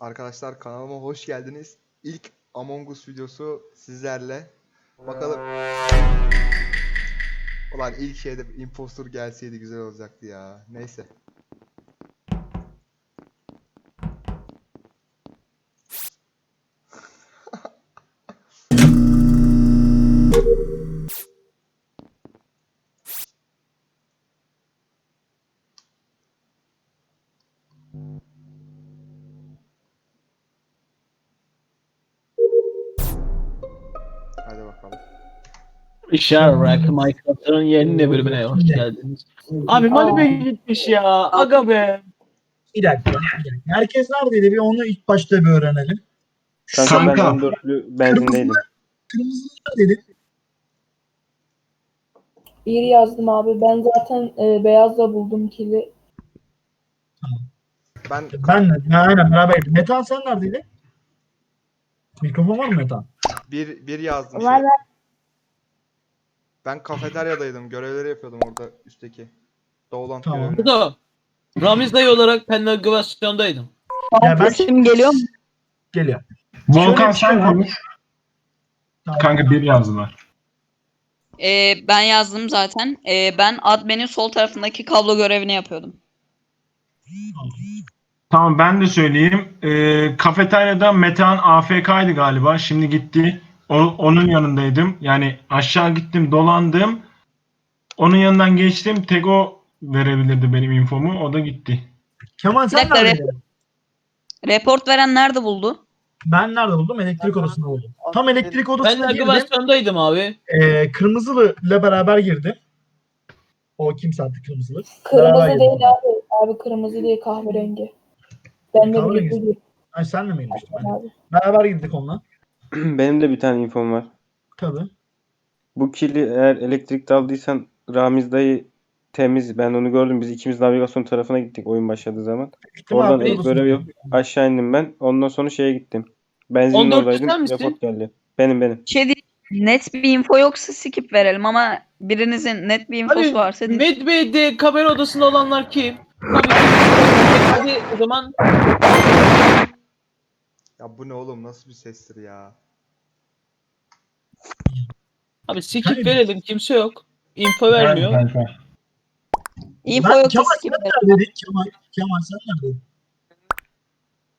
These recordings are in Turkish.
Arkadaşlar kanalıma hoş geldiniz. İlk Among Us videosu sizlerle. Bakalım. Ulan ilk şeyde impostor gelseydi güzel olacaktı ya. Neyse. Bakalım. Şarrak Minecraft'ın yeni bölümüne hoş geldiniz. Abi Mali Bey gitmiş ya. Aga be. Bir dakika, bir dakika. Herkes neredeydi? Bir onu ilk başta bir öğrenelim. Kanka, ben Kanka, 14'lü benzindeydim. kırmızı neredeydi? Bir yazdım abi. Ben zaten e, beyazla buldum kili. Ben Ben de. Aynen beraberdik. Metan sen neredeydin? Mikrofon var mı Metan? Bir, bir yazdım. Var şey. Ben kafeteryadaydım. Görevleri yapıyordum orada üstteki. Doğulan Tamam. görevini. Bu da Ramiz dayı olarak ben navigasyondaydım. Ya ben Sesim geliyor mu? geliyor. Volkan şey sen var. konuş. Tamam. Kanka bir yazdılar. Ee, ben yazdım zaten. Ee, ben admin'in sol tarafındaki kablo görevini yapıyordum. Tamam ben de söyleyeyim. Ee, kafeteryada Metehan AFK'ydı galiba. Şimdi gitti. O, onun yanındaydım. Yani aşağı gittim dolandım. Onun yanından geçtim. Tek o verebilirdi benim infomu. O da gitti. Kemal sen dakika, neredeydin? Report veren nerede buldu? Ben nerede buldum? Elektrik odasında buldum. Tam elektrik Ben odasına girdim. navigasyondaydım abi. Ee, kırmızılı ile beraber girdim. O kimse artık kırmızılı. Kırmızı Beraber değil girdim. abi. Abi kırmızı değil kahverengi. Ben de birlikte Ay sen de miymiştin? Ben. abi. Beraber girdik onunla. Benim de bir tane infom var. Tabii. Bu kili eğer elektrikte aldıysan Ramiz dayı temiz. Ben onu gördüm. Biz ikimiz navigasyon tarafına gittik oyun başladığı zaman. Gittim Oradan abi, yok. girdim. Aşağı indim ben. Ondan sonra şeye gittim. Benzinin 14 oradaydım. sen misin? Report geldi. Benim benim. Şey değil, net bir info yoksa skip verelim ama birinizin net bir infosu Hadi varsa Med Bey'de kamera odasında olanlar kim? Hadi o zaman Ya bu ne oğlum? Nasıl bir sestir ya? abi skip verelim kimse yok. Info vermiyor. Kanka. info Ben- yoksa Kemal skip sen neredeydin? Kemal, Kemal sen neredeydin?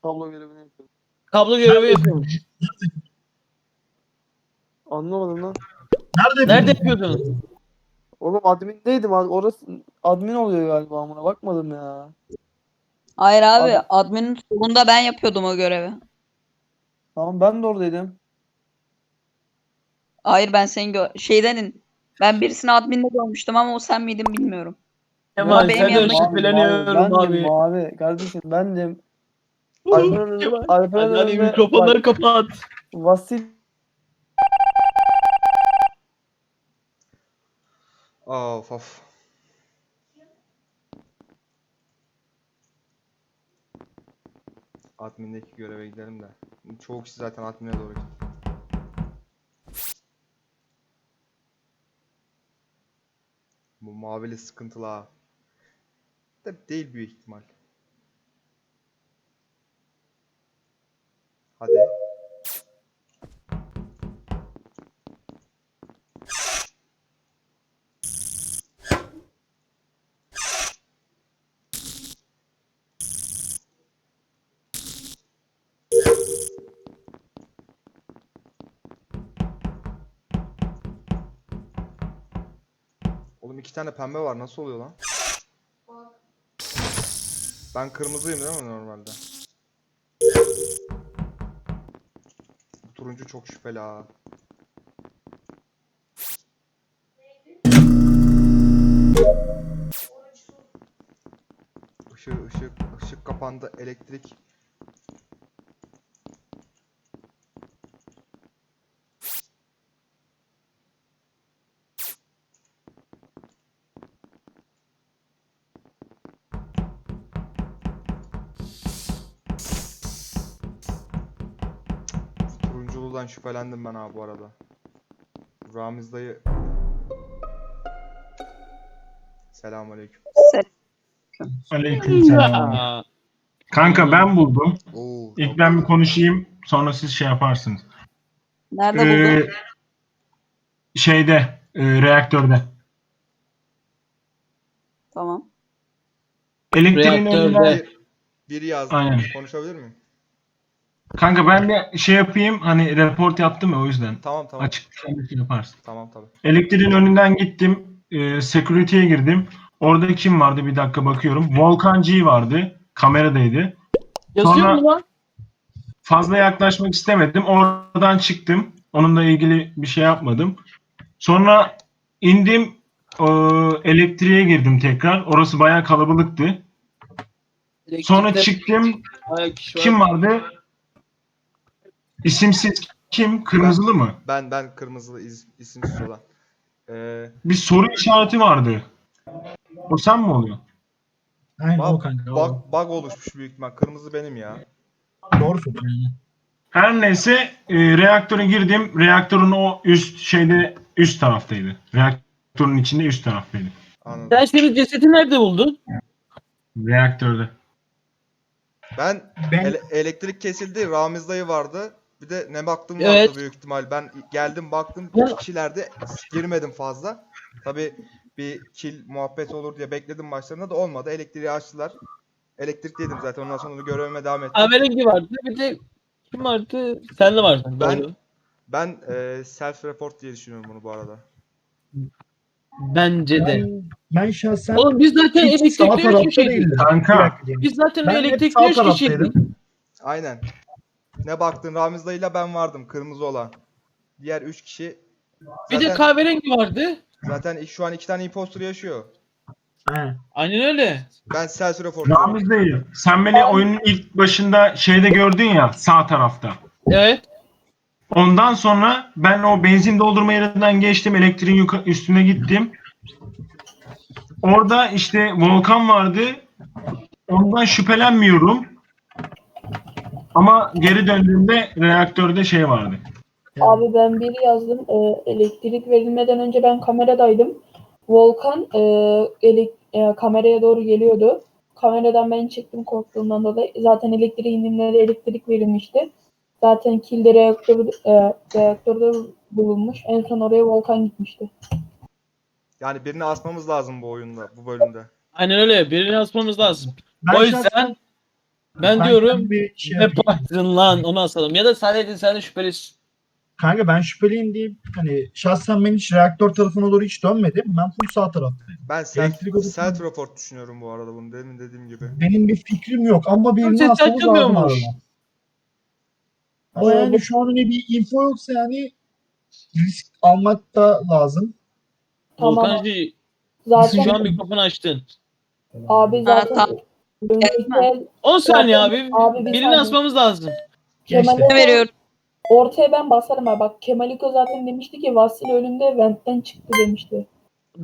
Kablo görevini yapıyorum. Kablo görevi yapıyormuş. Anlamadım lan. Nerede, Nerede yapıyordun? Oğlum admindeydim. ad- Orası admin oluyor galiba amına bakmadım ya. Hayır abi Abi- admin'in solunda ben yapıyordum o görevi. Tamam ben de oradaydım. Hayır ben senin gö- şeydenin ben birisini admin'de görmüştüm ama o sen miydin bilmiyorum. Kemal benim senden yanımda- şüpheleniyorum bendim, abi. Kardeşim bendim. Alper'in Kemal. Alper'in Hadi, önünde mikrofonları bak, kapat. Vasil Of of. Admin'deki göreve gidelim de. Çoğu kişi zaten admin'e doğru gitti. Bu mavili sıkıntılı ha. De değil büyük ihtimal. Oğlum iki tane pembe var. Nasıl oluyor lan? Ben kırmızıyım değil mi normalde? Bu turuncu çok şüpheli ha. Işık, ışık, ışık kapandı. Elektrik. Turunculudan şüphelendim ben abi bu arada. Ramiz dayı. Selamünaleyküm. Aleykümselam. Ya. Kanka ben buldum. Oo İlk ben bir konuşayım sonra siz şey yaparsınız. Nerede Ee, buldun? şeyde e, reaktörde. Tamam. Elektriğin Reaktörde. önünden Bir, biri yazdı. Aynen. Konuşabilir miyim? Kanka ben de şey yapayım hani report yaptım ya o yüzden. Tamam tamam. Açık sen de şey yaparsın. Tamam tabii. Elektriğin önünden gittim. E, security'ye girdim. Orada kim vardı bir dakika bakıyorum. Volkan G vardı. Kameradaydı. Yazıyor Sonra- mu lan? Fazla yaklaşmak istemedim. Oradan çıktım. Onunla ilgili bir şey yapmadım. Sonra indim. e, elektriğe girdim tekrar. Orası bayağı kalabalıktı. Sonra Elektrikte çıktım. bayağı kişi var. Kim vardı? İsimsiz kim? Kırmızılı mı? Ben ben kırmızılı iz, isimsiz olan. Ee, Bir soru işareti vardı. O sen mi oluyor? Aynen o bug, kanka. o. bug, bug oluşmuş büyük ihtimal. Kırmızı benim ya. Doğru söylüyorsun. Her neyse e, reaktöre girdim. Reaktörün o üst şeyde üst taraftaydı. Reaktörün içinde üst taraftaydı. Anladım. Sen şimdi cesedi nerede buldun? Reaktörde. Ben Ben ele- elektrik kesildi. Ramiz dayı vardı. Bir de ne baktım vardı Evet. büyük ihtimal. Ben geldim baktım iki kişilerde girmedim fazla. Tabi bir kill muhabbet olur diye bekledim başlarında da olmadı. Elektriği açtılar. Elektrikteydim zaten ondan sonra onu görevime devam ettim. Kahverengi vardı. Bir de kim vardı? Sen de vardın. Ben- doğru. Ben e, self report diye düşünüyorum bunu bu arada. Bence de. ben, ben şahsen Oğlum biz zaten üç tarafta kişiydik. değildim. Kanka. Biz zaten sağ üç kişiydik. taraftaydım. Aynen. Ne baktın Ramiz dayıyla ben vardım kırmızı olan. Diğer 3 kişi Bir de zaten, kahverengi vardı. zaten şu an iki tane impostor yaşıyor. He. Aynen öyle. Ben self report Ramiz değil. Sen beni oyunun ilk başında şeyde gördün ya sağ tarafta. Evet. Ondan sonra ben o benzin doldurma yerinden geçtim. Elektriğin yuka- üstüne gittim. Orada işte Volkan vardı. Ondan şüphelenmiyorum. Ama geri döndüğümde reaktörde şey vardı. Abi ben biri yazdım. Ee, elektrik verilmeden önce ben kameradaydım. Volkan e, elek- e, kameraya doğru geliyordu. Kameradan ben çıktım korktuğumdan dolayı. Zaten elektriğe indiğimde de elektrik verilmişti. Zaten kilde reaktör, e, reaktörde bulunmuş. En son oraya Volkan gitmişti. Yani birini asmamız lazım bu oyunda, bu bölümde. Aynen öyle. Birini asmamız lazım. Ben o şahsen- yüzden ben ben diyorum bir şey ne yapayım. baktın lan onu asalım. Ya da Saadettin sen de şüphelisin. Kanka ben şüpheliyim diyeyim. Hani şahsen ben hiç reaktör tarafına doğru hiç dönmedim. Ben full sağ taraftayım. Ben self, Elektrik odası- self report düşünüyorum bu arada bunu demin dediğim gibi. Benim bir fikrim yok ama birini Ses asmamız lazım açılmıyormuş. arada. Ama yani şu an öyle bir info yoksa yani risk almak da lazım. Tamam. Volkancı Zaten şu an mikrofonu açtın. abi Ha, zaten tamam. Önceki el 10 saniye abi. Abi bir Birini saniye. asmamız lazım. Kemal'e veriyorum? ortaya ben basarım abi. Bak Kemaliko zaten demişti ki Vasil önünde ventten çıktı demişti.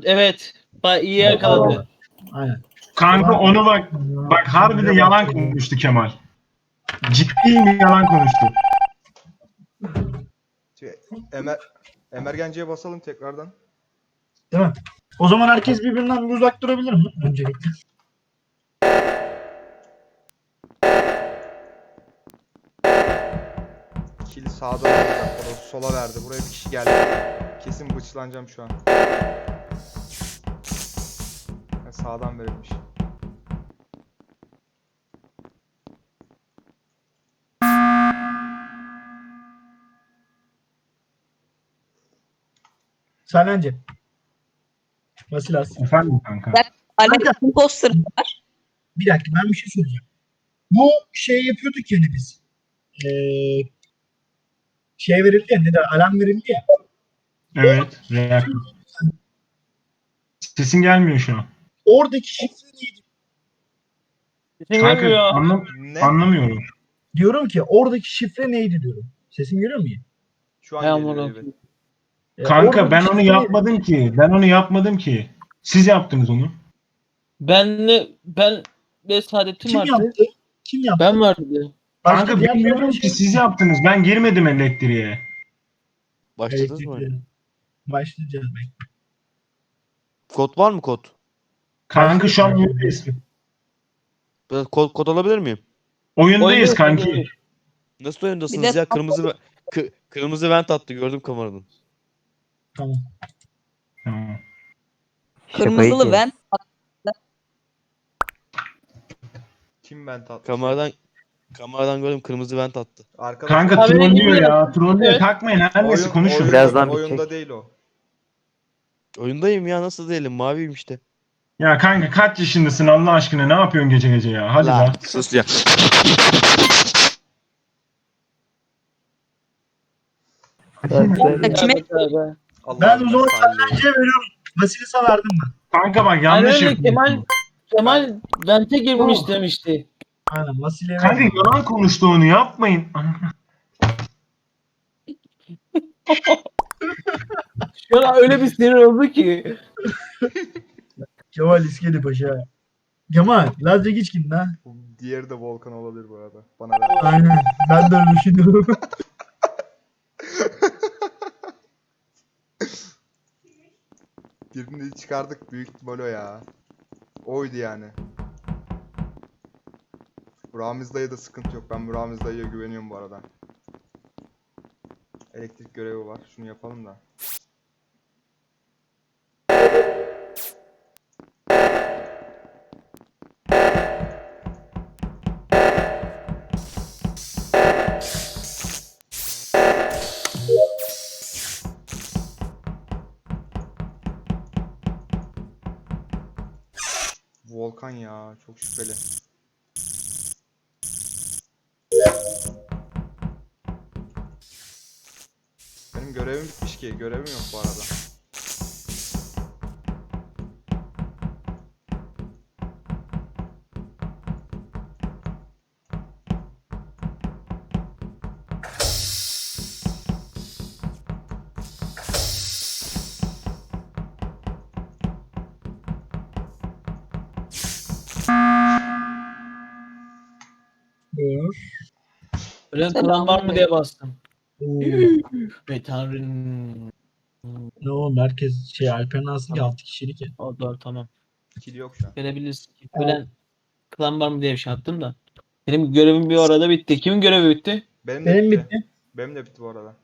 Evet. Bak iyi yakaladı. Aynen. Kanka onu bak bak harbi de yalan konuştu Kemal. Ciddi bir yalan konuştu. Şey, Emer, Emergenciye basalım tekrardan. Değil mi? O zaman herkes birbirinden bir uzak durabilir mi? Öncelikle. Kill sağda. Orası sola verdi. Buraya bir kişi geldi. Kesin bıçlanacağım şu an. Ha, Sağdan verilmiş. Sence. Vasilas. Efendim kanka. Alex Kanka. imposter. Bir dakika ben bir şey söyleyeceğim. Bu şey yapıyorduk yani biz. Ee, şey verildi ya ne der alarm verildi ya. Evet. Reaktör. Sesin gelmiyor şu an. Oradaki şifre neydi? Sesin Kanka gelmiyor. anlam Ne? anlamıyorum. Diyorum ki oradaki şifre neydi diyorum. Sesim geliyor mu? Şu an Hay geliyor evet. Ee, Kanka oradaki ben onu şifre yapmadım ki. Ben onu yapmadım ki. Siz yaptınız onu. Benle ben ve Saadettin Kim vardı. yaptı? Kim yaptı? Ben vardı. Başka Kanka diğer bilmiyorum şey- ki siz yaptınız. Ben girmedim elektriğe. Başladınız mı? Başlayacağız belki. Kod var mı kod? Kanka şu an oyundayız. Biraz kod, kod alabilir miyim? Oyundayız kanki. Nasıl oyundasınız de ya? Kırmızı ve- kı- kırmızı vent attı gördüm kameradan. Tamam. Tamam. Kırmızılı ben. Kim ben tatlı? Kameradan kameradan gördüm kırmızı vent attı. Arkadaş Kanka trollüyor gibi- ya. Trollüyor. Evet. Takmayın. Her neyse oyun- konuşun. oyunda- Birazdan oyunda bitecek. değil o. Oyundayım ya nasıl değilim maviyim işte. Ya kanka kaç yaşındasın Allah aşkına ne yapıyorsun gece gece ya? Hadi La, lan. sus ya. Kime? Ben o zaman. Bence veriyorum. Vasilis'e verdim ben. Kanka bak yanlış öyle, yapıyorsun. Kemal Kemal vente girmiş demişti. Aynen Vasily'e Kanka verdim. yalan konuştu onu yapmayın. Şu an öyle bir sinir oldu ki. Kemal İskeli Paşa. Kemal, Lazca Geçkin ha. Diğeri de Volkan olabilir bu arada. Bana ver. Aynen. Ben de öyle düşünüyorum. Birini çıkardık büyük ihtimal o ya. Oydu yani. Ramiz dayı da sıkıntı yok. Ben bu Ramiz güveniyorum bu arada. Elektrik görevi var. Şunu yapalım da. Volkan ya çok şüpheli. Ki. Görevim yok bu arada. Dur. Ölen klan var mı diye bastım. Be tanrım. Ne o merkez şey Alperen aslında 6 kişilik ya. O doğru tamam. Kill yok şu an. Gelebilirsin. Ölen klan var mı diye bir şey attım da. Benim görevim bir arada bitti. Kimin görevi bitti? Benim de Benim bitti. bitti. Benim de bitti bu arada.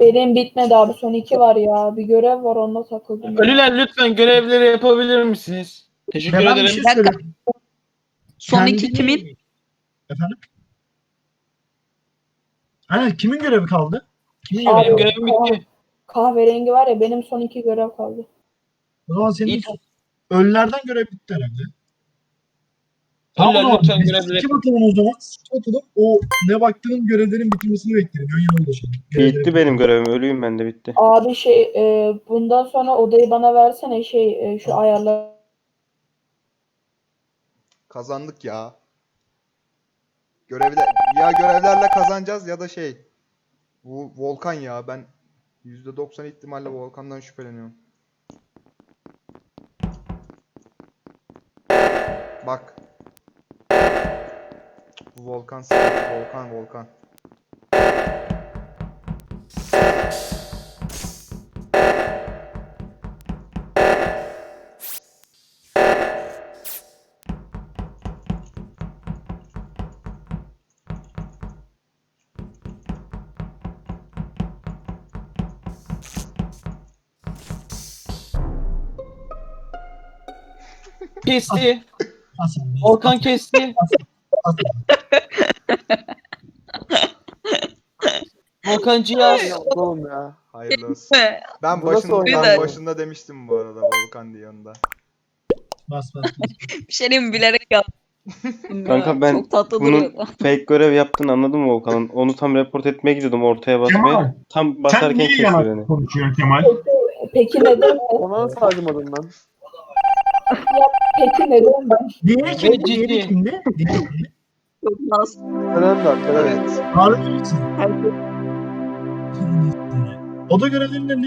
Benim bitmedi abi. Son iki var ya. Bir görev var onunla takıldım. Ölüler lütfen görevleri yapabilir misiniz? Teşekkür Ben bir ederim. şey Bir söyleyeyim. Son iki Kendini- kimin? Efendim? Aynen kimin görevi kaldı? Kimin Abi, görevi Benim kaldı? görevim bitti. Kahverengi var ya benim son iki görev kaldı. O zaman senin İyi. ölülerden görev bitti herhalde. Ölüler o zaman lütfen biz görevleri Kim atalım o zaman? Kim atalım? O ne baktığın görevlerin bitirmesini beklerim. Yan yana ulaşalım. Bitti benim görevim. Ölüyüm ben de bitti. Abi şey e, bundan sonra odayı bana versene şey e, şu ayarlar. Kazandık ya. Görevler ya görevlerle kazanacağız ya da şey. Bu Volkan ya ben %90 ihtimalle Volkan'dan şüpheleniyorum. Bak. Bu Volkan Volkan Volkan. Kesti. Volkan kesti. Volkan Cihaz. Oğlum ya. Hayırlı olsun. Ben başında, ben başında demiştim bu arada Volkan diye yanında. Bas bas. bas. Bir şey diyeyim mi? bilerek yaptım. Kanka ben Çok tatlı bunun duruyordu. fake görev yaptığını anladım Volkan'ın. Onu tam report etmeye gidiyordum ortaya basmaya. Kemal Tam sen basarken niye kesti yalan beni. konuşuyorsun Kemal? Peki neden? Ona nasıl harcamadım ben? Peki neden ben? Diğeri kimdi? ciddi. Diğeri kimdi? Çok naz. Eren de Eren. Evet. Harbi misin? Herkes O da görevlerinde ne